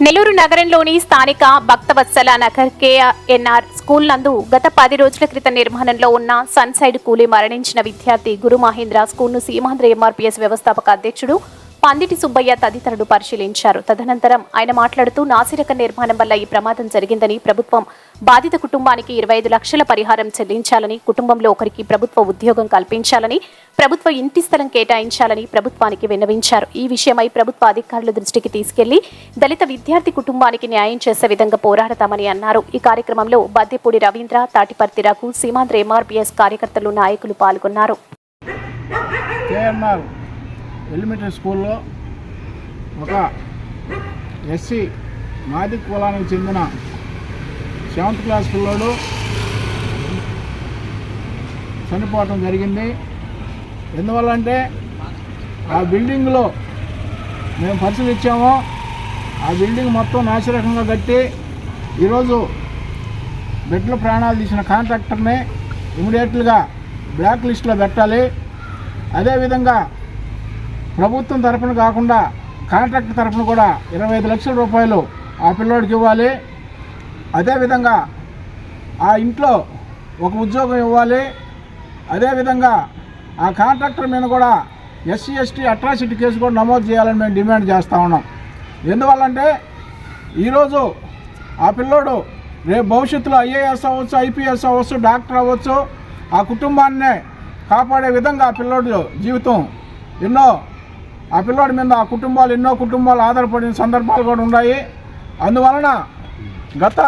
నెల్లూరు నగరంలోని స్థానిక Bhaktavatsala Nagar KNR school నందు గత పది రోజుల క్రితం నిర్మాణంలో ఉన్న సన్సైడ్ కూలీ మరణించిన విద్యార్థి గురు మహేంద్ర స్కూల్ను సీమాంధ్ర ఎంఆర్పీఎస్ వ్యవస్థాపక అధ్యక్షుడు పందిటి సుబ్బయ్య తదితరులు పరిశీలించారు. తదనంతరం ఆయన మాట్లాడుతూ నాసిరక నిర్మాణం వల్ల ఈ ప్రమాదం జరిగిందని ప్రభుత్వం బాధిత కుటుంబానికి ఇరవై ఐదు లక్షల పరిహారం చెల్లించాలని కుటుంబంలో ఒకరికి ప్రభుత్వ ఉద్యోగం కల్పించాలని ప్రభుత్వ ఇంటి స్థలం కేటాయించాలని ప్రభుత్వానికి విన్నవించారు. ఈ విషయమై ప్రభుత్వ అధికారుల దృష్టికి తీసుకెళ్ళి దళిత విద్యార్థి కుటుంబానికి న్యాయం చేసే విధంగా పోరాడతామని అన్నారు. ఈ కార్యక్రమంలో బద్దెపూడి రవీంద్ర తాటిపర్తి రఘు సీమాంధ్ర ఎంఆర్పీఎస్ కార్యకర్తలు నాయకులు పాల్గొన్నారు. ఎలిమెంటరీ స్కూల్లో ఒక ఎస్సీ మాది కులానికి చెందిన సెవెంత్ క్లాస్ పిల్లోడు చనిపోవటం జరిగింది. ఎందువల్ల అంటే ఆ బిల్డింగ్లో మేము పరిశీలించాము ఆ బిల్డింగ్ మొత్తం నాసిరకంగా కట్టి ఈరోజు బిడ్డల ప్రాణాలు తీసిన కాంట్రాక్టర్ని ఇమీడియట్లుగా బ్లాక్ లిస్ట్లో పెట్టాలి. అదేవిధంగా ప్రభుత్వం తరఫున కాకుండా కాంట్రాక్టర్ తరపున కూడా ఇరవై ఐదు లక్షల రూపాయలు ఆ పిల్లోడికి ఇవ్వాలి. అదేవిధంగా ఆ ఇంట్లో ఒక ఉద్యోగం ఇవ్వాలి. అదేవిధంగా ఆ కాంట్రాక్టర్ మీద కూడా ఎస్సీ ఎస్టీ అట్రాసిటీ కేసు కూడా నమోదు చేయాలని మేము డిమాండ్ చేస్తూ ఉన్నాం. ఎందువల్లంటే ఈరోజు ఆ పిల్లోడు రేపు భవిష్యత్తులో ఐఏఎస్ అవ్వచ్చు ఐపీఎస్ అవ్వచ్చు డాక్టర్ అవ్వచ్చు ఆ కుటుంబాన్నే కాపాడే విధంగా ఆ పిల్లోడు జీవితం ఎన్నో ఆ పిల్లోడి మీద ఆ కుటుంబాలు ఎన్నో కుటుంబాలు ఆధారపడిన సందర్భాలు కూడా ఉన్నాయి. అందువలన గత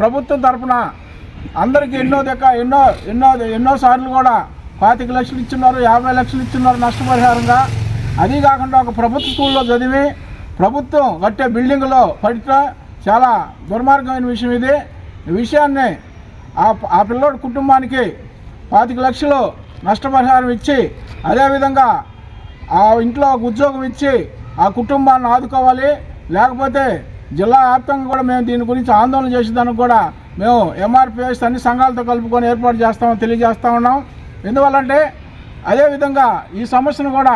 ప్రభుత్వం తరఫున అందరికీ ఎన్నో దక్క ఎన్నో ఎన్నో ఎన్నో సార్లు కూడా పాతిక లక్షలు ఇచ్చున్నారు యాభై లక్షలు ఇచ్చున్నారు నష్టపరిహారంగా. అది కాకుండా ఒక ప్రభుత్వ స్కూల్లో చదివి ప్రభుత్వం కట్టే బిల్డింగ్లో పడితే చాలా దుర్మార్గమైన విషయం ఇది. ఈ విషయాన్ని ఆ ఆ పిల్లోడి కుటుంబానికి పాతిక లక్షలు నష్టపరిహారం ఇచ్చి అదేవిధంగా ఆ ఇంట్లో ఒక ఉద్యోగం ఇచ్చి ఆ కుటుంబాన్ని ఆదుకోవాలి. లేకపోతే జిల్లా వ్యాప్తంగా కూడా మేము దీని గురించి ఆందోళన చేసేదానికి కూడా మేము ఎంఆర్పిఎస్ అన్ని సంఘాలతో కలుపుకొని ఏర్పాటు చేస్తామని తెలియజేస్తూ ఉన్నాం. ఎందువల్లంటే అదేవిధంగా ఈ సమస్యను కూడా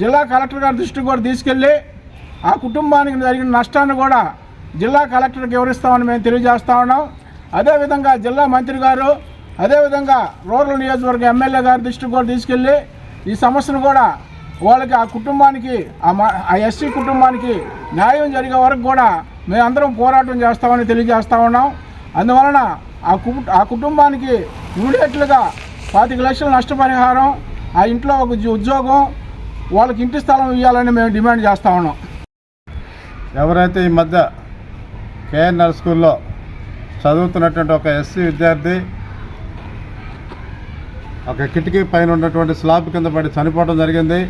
జిల్లా కలెక్టర్ గారి దృష్టికి కూడా తీసుకెళ్ళి ఆ కుటుంబానికి జరిగిన నష్టాన్ని కూడా జిల్లా కలెక్టర్కి వివరిస్తామని మేము తెలియజేస్తూ ఉన్నాం. అదేవిధంగా జిల్లా మంత్రి గారు అదేవిధంగా రూరల్ నియోజకవర్గ ఎమ్మెల్యే గారి దృష్టికి కూడా తీసుకెళ్ళి ఈ సమస్యను కూడా వాళ్ళకి ఆ కుటుంబానికి ఆ ఆ ఎస్సీ కుటుంబానికి న్యాయం జరిగే వరకు కూడా మేమందరం పోరాటం చేస్తామని తెలియజేస్తూ ఉన్నాం. అందువలన ఆ కు ఆ కుటుంబానికి ఇమీడియట్లుగా పాతిక లక్షల నష్టపరిహారం ఆ ఇంట్లో ఒక ఉద్యోగం వాళ్ళకి ఇంటి స్థలం ఇవ్వాలని మేము డిమాండ్ చేస్తా ఉన్నాం. ఎవరైతే ఈ మధ్య కేఎన్ఆర్ స్కూల్లో చదువుతున్నటువంటి ఒక ఎస్సీ విద్యార్థి ఒక కిటికీ పైన ఉన్నటువంటి స్లాబ్ కింద పడి చనిపోవడం జరిగింది.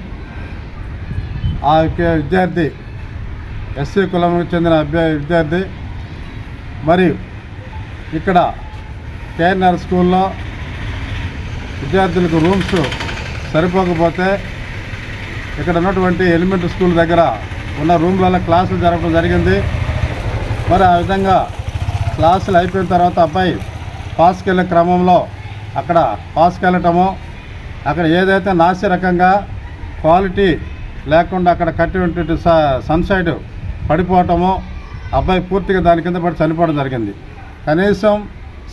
ఆ యొక్క విద్యార్థి ఎస్సీ కులంకు చెందిన అభ్య విద్యార్థి. మరియు ఇక్కడ కేఎన్ఆర్ స్కూల్లో విద్యార్థులకు రూమ్స్ సరిపోకపోతే ఇక్కడ ఉన్నటువంటి ఎలిమెంటరీ స్కూల్ దగ్గర ఉన్న రూమ్లలో క్లాసులు జరగడం జరిగింది. మరి ఆ విధంగా క్లాసులు అయిపోయిన తర్వాత అబ్బాయి పాస్కి వెళ్ళే క్రమంలో అక్కడ పాస్కి వెళ్ళటము అక్కడ ఏదైతే నాసి రకంగా క్వాలిటీ లేకుండా అక్కడ కట్టి ఉంటే సన్సైడ్ పడిపోవటము అబ్బాయి పూర్తిగా దాని కింద పడి చనిపోవడం జరిగింది. కనీసం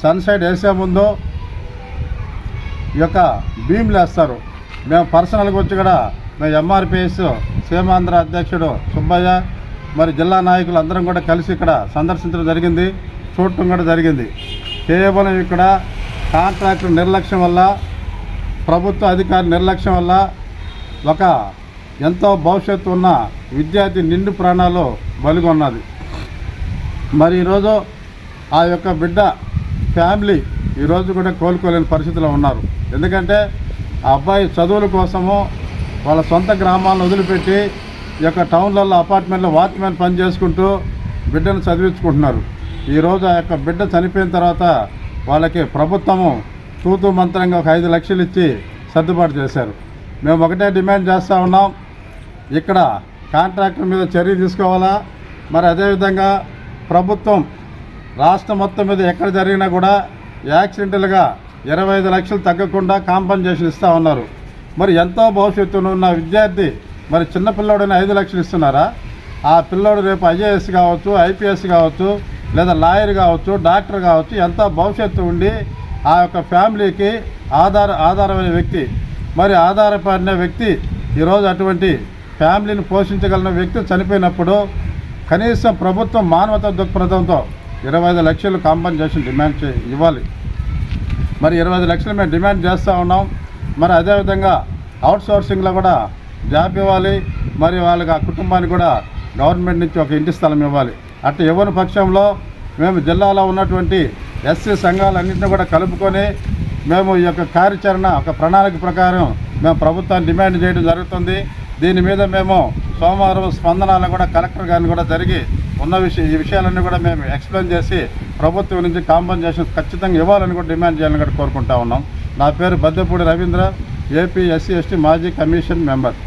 సన్సైడ్ వేసే ముందు ఈ యొక్క భీమ్లు వేస్తారు మేము పర్సనల్గా వచ్చి కూడా మేము ఎంఆర్పిఎస్ సీమాంధ్ర అధ్యక్షుడు సుబ్బయ్య మరి జిల్లా నాయకులు అందరం కూడా కలిసి ఇక్కడ సందర్శించడం జరిగింది చూడటం కూడా జరిగింది. కేవలం ఇక్కడ కాంట్రాక్టర్ నిర్లక్ష్యం వల్ల ప్రభుత్వ అధికారి నిర్లక్ష్యం వల్ల ఒక ఎంతో భవిష్యత్తు ఉన్న విద్యార్థి నిండు ప్రాణాలు బలిగొన్నది. మరి ఈరోజు ఆ యొక్క బిడ్డ ఫ్యామిలీ ఈరోజు కూడా కోలుకోలేని పరిస్థితిలో ఉన్నారు. ఎందుకంటే ఆ అబ్బాయి చదువుల కోసము వాళ్ళ సొంత గ్రామాలను వదిలిపెట్టి ఈ యొక్క టౌన్లలో అపార్ట్మెంట్లో వాచ్మెన్ పని చేసుకుంటూ బిడ్డను చదివించుకుంటున్నారు. ఈరోజు ఆ యొక్క బిడ్డ చనిపోయిన తర్వాత వాళ్ళకి ప్రభుత్వము తూతూ మంత్రంగా ఒక ఐదు లక్షలు ఇచ్చి సర్దుబాటు చేశారు. మేము ఒకటే డిమాండ్ చేస్తూ ఉన్నాం. ఇక్కడ కాంట్రాక్టర్ మీద చర్య తీసుకోవాలా? మరి అదేవిధంగా ప్రభుత్వం రాష్ట్రం మొత్తం మీద ఎక్కడ జరిగినా కూడా యాక్సిడెంటల్గా ఇరవై ఐదు లక్షలు తగ్గకుండా కాంపన్సేషన్ ఇస్తూ ఉన్నారు. మరి ఎంతో భవిష్యత్తును ఉన్న విద్యార్థి మరి చిన్నపిల్లడైనా ఐదు లక్షలు ఇస్తున్నారా? ఆ పిల్లోడు రేపు ఐఏఎస్ కావచ్చు ఐపీఎస్ కావచ్చు లేదా లాయర్ కావచ్చు డాక్టర్ కావచ్చు ఎంతో భవిష్యత్తు ఉండి ఆ యొక్క ఫ్యామిలీకి ఆధార ఆధారమైన వ్యక్తి. మరి ఆధారపడిన వ్యక్తి ఈరోజు అటువంటి ఫ్యామిలీని పోషించగలిగిన వ్యక్తి చనిపోయినప్పుడు కనీసం ప్రభుత్వం మానవతా దృక్పథంతో ఇరవై ఐదు లక్షలు కాంపన్సేషన్ డిమాండ్ చే ఇవ్వాలి. మరి ఇరవై ఐదు లక్షలు మేము డిమాండ్ చేస్తూ ఉన్నాం. మరి అదేవిధంగా అవుట్ సోర్సింగ్లో కూడా జాబ్ ఇవ్వాలి. మరి వాళ్ళకి ఆ కుటుంబానికి కూడా గవర్నమెంట్ నుంచి ఒక ఇంటి స్థలం ఇవ్వాలి. అట్లా ఇవ్వని పక్షంలో మేము జిల్లాలో ఉన్నటువంటి ఎస్సీ సంఘాలన్నింటినీ కూడా కలుపుకొని మేము ఈ యొక్క కార్యాచరణ ఒక ప్రణాళిక ప్రకారం మేము ప్రభుత్వాన్ని డిమాండ్ చేయడం జరుగుతుంది. దీని మీద మేము సోమవారం స్పందనాలు కూడా కలెక్టర్ గారిని కూడా జరిగి ఉన్న విషయ ఈ విషయాలన్నీ కూడా మేము ఎక్స్ప్లెయిన్ చేసి ప్రభుత్వం నుంచి కాంపన్సేషన్ ఖచ్చితంగా ఇవ్వాలని కూడా డిమాండ్ చేయాలని కూడా కోరుకుంటా ఉన్నాం. నా పేరు Baddepudi Ravindra AP SC ST మాజీ కమిషన్ మెంబర్.